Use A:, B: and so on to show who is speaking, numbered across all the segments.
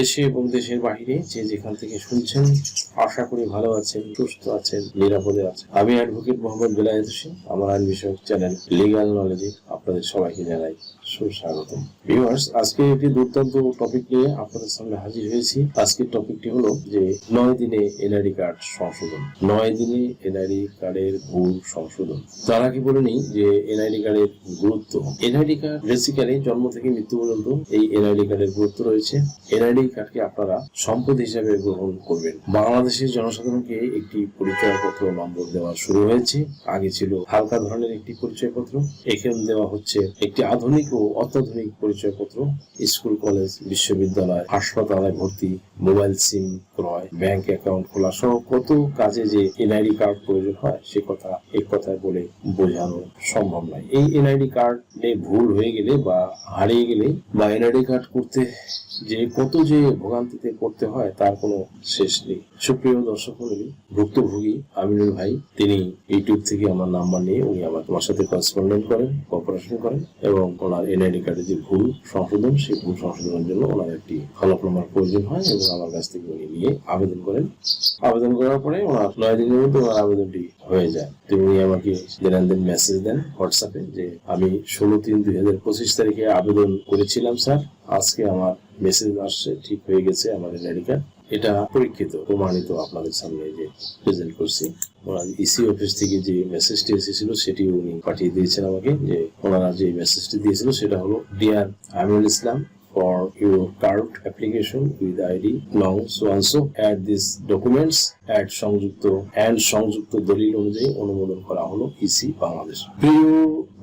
A: দেশে এবং দেশের বাহিরে যে যেখান থেকে শুনছেন, আশা করি ভালো আছেন, সুস্থ আছেন, নিরাপদে আছেন। আমি অ্যাডভোকেট মোহাম্মদ বেলায়েত হোসেন, আমার আইন বিষয়ক চ্যানেল লিগাল নলেজে আপনাদের সবাইকে জানাই সুস্বাগতম। ভিউয়ার্স আজকে একটি দুর্দান্ত টপিক নিয়ে আপনাদের সামনে হাজির হয়েছি। আজকের টপিকটি হলো যে নয় দিনে এনআইডি কার্ড সংশোধন। নয় দিনে এনআইডি কার্ডের ভুল সংশোধন। তার আগে বলে নিই যে এনআইডি কার্ডের গুরুত্ব। এনআইডি কার্ড বেসিক্যালি জন্ম থেকে মৃত্যু পর্যন্ত এই এনআইডি কার্ডের গুরুত্ব রয়েছে। এনআইডি কার্ডকে আপনারা সম্পদ হিসাবে গ্রহণ করবেন। বাংলাদেশের জনসাধারণকে একটি পরিচয়পত্র নম্বর দেওয়া শুরু হয়েছে। আগে ছিল হালকা ধরনের একটি পরিচয়পত্র। এখানে দেওয়া হচ্ছে একটি আধুনিক ও অত্যাধুনিক পরিচয়পত্র, স্কুল, কলেজ, বিশ্ববিদ্যালয়, হাসপাতালে ভর্তি, মোবাইল সিম ক্রয়, ব্যাংক অ্যাকাউন্ট খোলা সহ কত কাজে যে এনআইডি কার্ড প্রয়োজন হয়, সে কথা এক কথায় বলে বোঝানো সম্ভব নয়। এই এনআইডি কার্ডে ভুল হয়ে গেলে বা হারিয়ে গেলে বা এনআইডি কার্ড করতে যে কত যে ভোগান্তিতে করতে হয়, তার কোনো শেষ নেই। সুপ্রিয় দর্শক মন্ডলী ভুক্তভোগী আমিনুল ভাই, তিনি ইউটিউব থেকে আমার নাম্বার নিয়ে উনি আমার তোমার সাথে করেন কপারেশন করেন এবং ওনার এনআইডি কার্ডে যে ভুল সংশোধন, সেই ভুল সংশোধনের জন্য ওনার একটি হলফনামার প্রয়োজন হয় এবং আমার কাছ থেকে উনি নিয়ে আবেদন করেন। আবেদন করার পরে ওনার নয় দিনের মধ্যে ওনার আবেদনটি হয়ে যায়। তিনি আমাকে দৈনন্দিন মেসেজ দেন হোয়াটসঅ্যাপে যে, আমি ষোলো তিন দুই হাজার পঁচিশ তারিখে আবেদন করেছিলাম, স্যার। আজকে আমার মেসেজ আসছে, ঠিক হয়ে গেছে আমার এনআইডি কার্ড। এটা পরীক্ষিত, প্রমাণিত আপনাদের সামনে যে প্রেজেন্ট করছি। ওনার ইসি অফিস থেকে যে মেসেজটি এসেছিল, সেটি উনি পাঠিয়ে দিয়েছেন আমাকে, যে ওনারা যে মেসেজটি দিয়েছিল, সেটা হলো dear Amirul Islam for your card application with ID long so and so add these documents, add সংযুক্ত, and সংযুক্ত দলিল অনুযায়ী অনুমোদন করা হলো ইসি বাংলাদেশ প্রিয়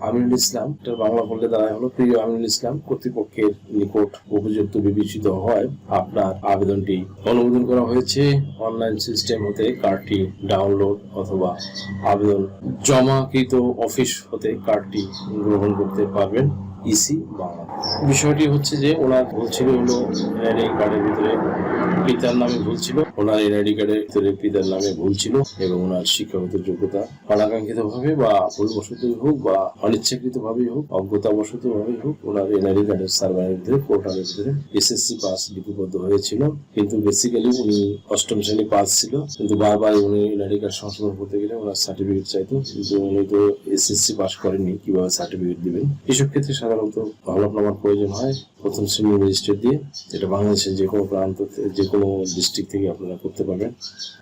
A: আমিনুল ইসলাম এটার বাংলা বললে দাঁড়ায় হলো, প্রিয় আমিনুল ইসলাম, কর্তৃপক্ষের নিকট উপযুক্ত বিবেচিত হয়, আপনার আবেদনটি অনুমোদন করা হয়েছে। অনলাইন সিস্টেম হতে কার্ডটি ডাউনলোড অথবা আবেদন জমাকৃত অফিস হতে কার্ডটি গ্রহণ করতে পারবেন ইসি বাংলা বিষয়টি হচ্ছে যে ওনার ভুল ছিল হলো এই কার্ডের ভিতরে পিতার নামে ভুল ছিল। ওনার এনআইডি কার্ডের ভিতরে পিতার নামে ভুল ছিল এবং ওনার শিক্ষাগত যোগ্যতা অনাকাঙ্ক্ষিত ভাবে বা ভুলবশতই হোক বা অনিচ্ছাকৃত ভাবেই হোক অজ্ঞতাবশত ভাবেই হোক, ওনার এনআইডি কার্ডের সার্ভারের ভিতরে পোর্টালের ভিতরে এসএসসি পাস লিপিবদ্ধ হয়েছিল। কিন্তু বেসিক্যালি উনি অষ্টম শ্রেণি পাস ছিল। কিন্তু বারবার উনি এনআইডি কার্ড সংশোধন করতে গেলে ওনার সার্টিফিকেট চাইতো। কিন্তু উনি তো এসএসসি পাস করেননি, কীভাবে সার্টিফিকেট দিবেন? এসব ক্ষেত্রে সাধারণত ভালো হলফনামার প্রয়োজন হয় প্রথম শ্রেণি রেজিস্টার দিয়ে। যেটা বাংলাদেশের যে কোনো প্রান্ত, যে কোনো ডিস্ট্রিক্ট থেকে আপনারা করতে পারবেন।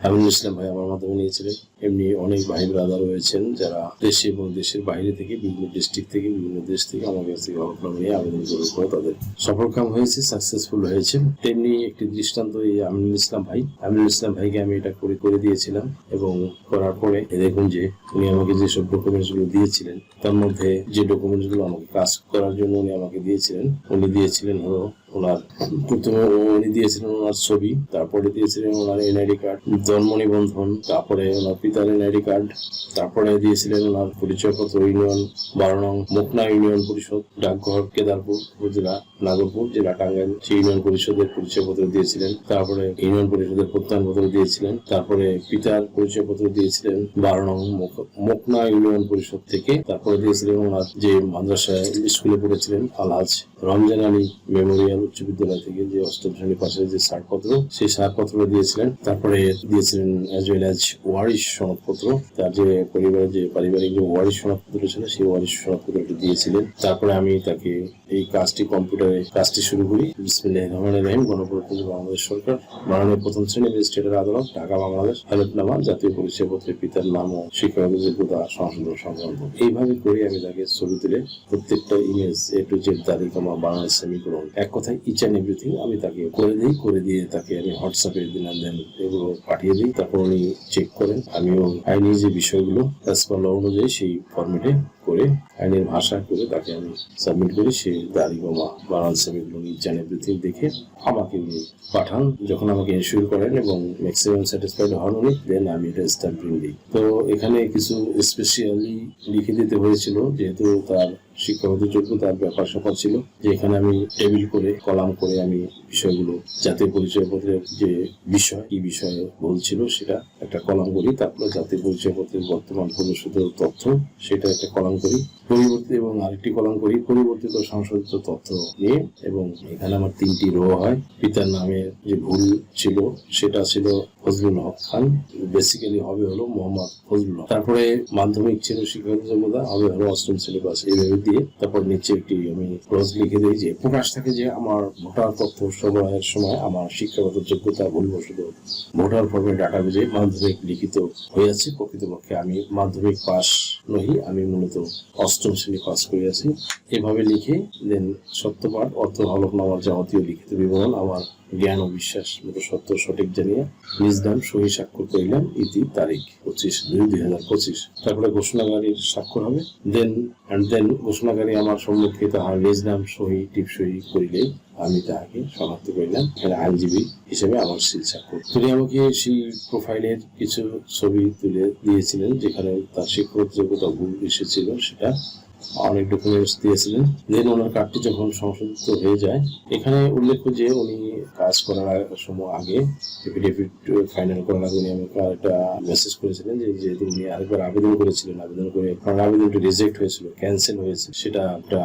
A: আমিনুল ইসলাম ভাই আমার মাধ্যমে নিয়েছিলেন। এমনি অনেক ভাই ব্রাদার রয়েছেন যারা দেশে এবং দেশের বাইরে থেকে বিভিন্ন ডিস্ট্রিক্ট থেকে, বিভিন্ন দেশ থেকে আমার কাছ থেকে নিয়ে আবেদন করার পরে তাদের সফলকাম হয়েছে সাকসেসফুল হয়েছে। তেমনি একটি দৃষ্টান্ত এই আমিনুল ইসলাম ভাই। আমিনুল ইসলাম ভাইকে আমি এটা করে করে দিয়েছিলাম এবং করার পরে দেখুন যে উনি আমাকে যেসব ডকুমেন্টসগুলো দিয়েছিলেন, তার মধ্যে যে ডকুমেন্টসগুলো আমাকে কাজ করার জন্য উনি আমাকে দিয়েছিলেন, উনি দিয়েছিলেন হলো ওনার প্রথমে উনি দিয়েছিলেন ওনার ছবি, তারপরে দিয়েছিলেন ওনার এনআইডি কার্ড জন্ম নিবন্ধন, তারপরে ওনার পিতার এনআইডি কার্ড তারপরে দিয়েছিলেন ওনার পরিচয়পত্র ইউনিয়ন বারো নং, মোকনা ইউনিয়ন পরিষদ, ডাকঘর, কেদারপুর উপজেলা নাগরপুর, জেলা টাঙ্গাইল, সেই ইউনিয়ন পরিষদের পরিচয়পত্র দিয়েছিলেন। তারপরে ইউনিয়ন পরিষদের প্রত্যয়নপত্র দিয়েছিলেন। তারপরে পিতার পরিচয়পত্র দিয়েছিলেন বারো নং মুক- মুকনা ইউনিয়ন পরিষদ থেকে। তারপরে দিয়েছিলেন ওনার যে মাদ্রাসায় স্কুলে পড়েছিলেন আলহাজ রমজান আলী মেমোরিয়াল উচ্চ বিদ্যালয় থেকে যে অষ্টম শ্রেণি পাশের যে ছাড়পত্র সেই ছাড়পত্র দিয়েছিলেন। তারপরে দিয়েছিলেন অ্যাজ ওয়েল অ্যাজ ওয়ারিশ সনদপত্র। তার যে পরিবারের যে পারিবারিক যে ওয়ারিশ সনদপত্র ছিল, সেই ওয়ারিশ সনদপত্রটি দিয়েছিলেন। তারপরে আমি তাকে এই কাজটি কম্পিউটারে কাজটি শুরু করি। বিসমিল্লাহ রহমান রহিম বাংলাদেশ সরকার, মাননীয় প্রথম শ্রেণি ম্যাজিস্ট্রেটের আদালত, ঢাকা বাংলাদেশ, হলফনামা, জাতীয় পরিচয়পত্রের পিতার নাম ও যোগ্যতা সংক্রান্ত এইভাবে করে আমি তাকে ছবি তুলে প্রত্যেকটা ইমেজ এ টু জেড দাঁড়ি কমা বাংলাদেশ সেমিকোলন। এক কথায় ইচ অ্যান্ড এভরিথিং আমি তাকে করে দিই, করে দিয়ে তাকে আমি হোয়াটসঅ্যাপে দেন এগুলো পাঠিয়ে দিই, তারপর উনি চেক করেন। আমিও আইনি যে বিষয়গুলো অ্যাজ অনুযায়ী সেই ফর্মেটে করে আইনের ভাষা করে তাকে আমি সাবমিট করি। সে দাড়ি বোমা সেমিগুলো অ্যান্ড এভরিথিং দেখে আমাকে উনি পাঠান। যখন আমাকে ইনশিওর করেন এবং ম্যাক্সিমাম স্যাটিসফাইড হন উনি দেন আমি এটা স্ট্যাম্পিং দিই। তো এখানে কিছু স্পেশালি লিখে দিতে হয়েছিল, যেহেতু তার শিক্ষাগত যোগ্যতার ব্যাপার স্যাপার ছিল যে এখানে আমি টেবিল করে, কলাম করে আমি বিষয়গুলো, জাতীয় পরিচয়পত্রের যে বিষয়, কি বিষয়ে বলছিল সেটা একটা কলাম করি, তারপরে জাতীয় পরিচয়পত্রের বর্তমান প্রদর্শিত তথ্য সেটা একটা কলাম করি, পরিবর্তিত এবং আরেকটি কলাম করি, পরিবর্তিত সংশোধিত তথ্য নিয়ে এবং এখানে আমার তিনটি রো হয়। পিতার নামের যে ভুল ছিল, সেটা ছিল ফজলুল হক খান বেসিক্যালি হবে হলো মোহাম্মদ ফজলুল হক তারপরে মাধ্যমিক ছিল যোগ্যতা হবে হলো অষ্টম সিলেবাস এইভাবে দিয়ে তারপর নিচে একটি আমি ক্লোজ লিখে দিই যে, প্রকাশ থাকে যে আমার ভোটার তথ্য সংগ্রহের সময় আমার শিক্ষাগত যোগ্যতা ভুলবশত ভোটার ফর্মে বুঝে মাধ্যমিক লিখিত হয়েছে প্রকৃতপক্ষে আমি মাধ্যমিক পাস নহি, আমি মূলত অষ্টম শ্রেণি পাস করিয়াছি এভাবে লিখে দেন সত্যপাঠ অর্থ হলফনামার যাবতীয় লিখিত বিবরণ আমার জ্ঞান ও বিশ্বাস মতো সত্য সঠিক জানিয়া নিজ নাম সহি স্বাক্ষর করিলাম ইতি তারিখ পঁচিশ দুই দুই হাজার পঁচিশ। তারপরে ঘোষণাকারীর স্বাক্ষর হবে। দেন অ্যান্ড দেন ঘোষণাকারী আমার সম্মুখে তাহার নিজ নাম সহি টিপ সহি করিলেই আমি তাকে শনাক্ত করিলাম এখানে আইনজীবী হিসেবে আমার সিল স্বাক্ষর তিনি আমাকে সেই প্রোফাইলের কিছু ছবি তুলে দিয়েছিলেন, যেখানে তার শিক্ষক যোগ্যতা ভুল এসেছিল, সেটা অনেক ডকুমেন্টস দিয়েছিলেন। দেন ওনার কার্ডটি যখন সংশোধিত হয়ে যায়, এখানে উল্লেখ্য যে উনি কাজ করার সময় আগে এফিডেভিট ফাইনাল করার আগে উনি আমাকে একটা মেসেজ করেছিলেন যে যেহেতু উনি আরেকবার আবেদন করেছিলেন, আবেদন করে ওনার আবেদনটি রিজেক্ট হয়েছিল ক্যান্সেল হয়েছে, সেটা একটা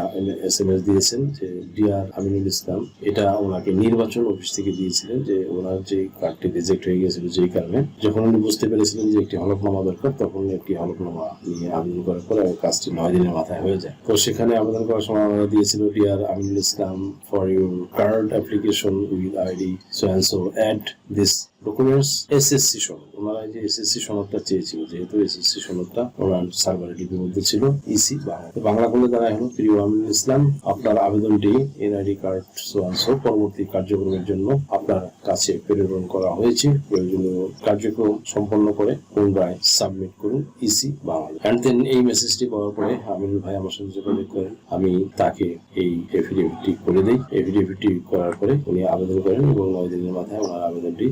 A: এস এম এস দিয়েছেন যে ডিআর আমিনুল ইসলাম, এটা ওনাকে নির্বাচন অফিস থেকে দিয়েছিলেন যে ওনার যে কার্ডটি রিজেক্ট হয়ে গিয়েছিল যেই কারণে। যখন উনি বুঝতে পেরেছিলেন যে একটি হলফনামা দরকার, তখন একটি হলফনামা নিয়ে আবেদন করার পরে কাজটি নয় দিনের মাথায় হয়ে যায়। তো সেখানে আবেদন করার সময় আমরা দিয়েছিল dear Aminul Islam for your card application with ID so and so add this documents SSC সনদ। ওনারা যে এসএসসি সনদটা চেয়েছিল, যেহেতু এসএসসি সনদটা ওনার সার্ভারে লিপিবদ্ধ ছিল ইসি বাংলা। তো বাংলা করলে তারা হলো প্রিয় আমিনুল ইসলাম, আপনার আবেদনটি এনআইডি কার্ড সোয়ানসো পরবর্তী কার্যক্রমের জন্য আপনার কাছে প্রেরণ করা হয়েছে। প্রয়োজনীয় কার্যক্রম সম্পন্ন করে পুনরায় সাবমিট করুন ইসি বাংলা। অ্যান্ড দেন এই মেসেজটি পাওয়ার পরে আমিনুল ভাই আমার সাথে যোগাযোগ করেন। আমি তাকে এই এফিডেভিটটি করে দিই। এফিডেভিটটি করার পরে উনি আবেদন করেন এবং নয় দিনের মাথায় ওনার আবেদনটি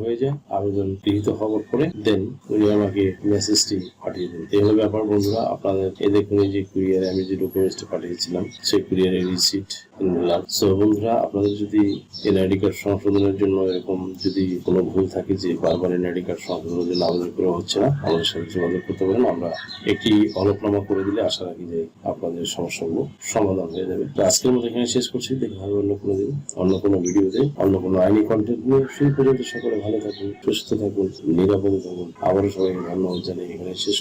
A: হয়ে যায়। আবেদন গৃহীত হওয়ার পরে দেন উনি আমাকে মেসেজটি পাঠিয়ে দেন এই হলো ব্যাপার বন্ধুরা, আপনাদের এই দেখুন এই যে কুরিয়ারে আমি যে ডকুমেন্টসটা পাঠিয়েছিলাম, সেই কুরিয়ারের রিসিট সো বন্ধুরা, আপনাদের যদি এনআইডি কার্ড সংশোধনের জন্য এরকম যদি কোনো ভুল থাকে যে বারবার এনআইডি কার্ড সংশোধনের জন্য আবেদন করা হচ্ছে না, আমাদের সাথে যোগাযোগ করতে পারেন। আমরা একটি হলফনামা করে দিলে আশা রাখি যে আপনাদের সমস্যাগুলো সমাধান হয়ে যাবে। আজকের মতো এখানে শেষ করছি। দেখা হবে অন্য কোনো দিন, অন্য কোনো ভিডিওতে, অন্য কোনো আইনি কন্টেন্ট নিয়ে। সেই পর্যন্ত সকলে ভালো থাকুন, সুস্থ থাকুন, নিরাপদে থাকুন। আবারও সবাইকে ধন্যবাদ জানিয়ে এখানে শেষ